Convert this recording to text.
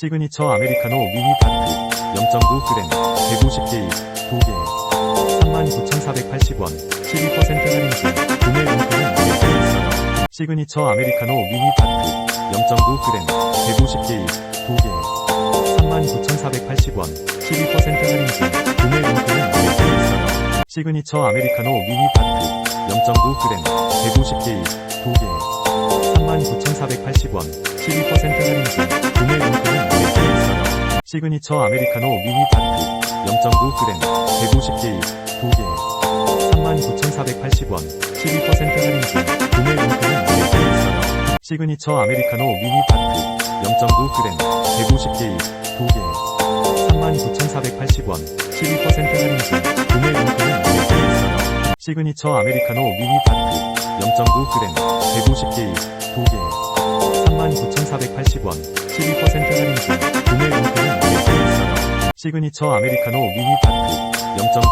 시그니처 아메리카노 미니 파크 0.9g 150개의 2개 39,480원 12% 할인 중 구매 용품은 이렇게 있어요. 시그니처 아메리카노 미니 파크 0.9g 150개의 2개 39,480원 12% 할인 중 구매 용품은 이렇게 있어요. 시그니처 아메리카노 미니 파크 0.9g 150개의 2개 39,480원 12% 할인 중 시그니처 아메리카노 미니 파크 0.9g 150개의 2개 39,480원 12% 할인 중 구매 용품은 이렇게 있어요. 시그니처 아메리카노 미니 파크 0.9g 150개의 2개 39,480원 12% 할인 중 구매 용품은 이렇게 있어요. 시그니처 아메리카노 미니 파크 0.9g 150개의 2개 39,480원 12% 할인 중 구매 용품은 이렇게 있어요. 시그니처 아메리카노 미니 파크 0.9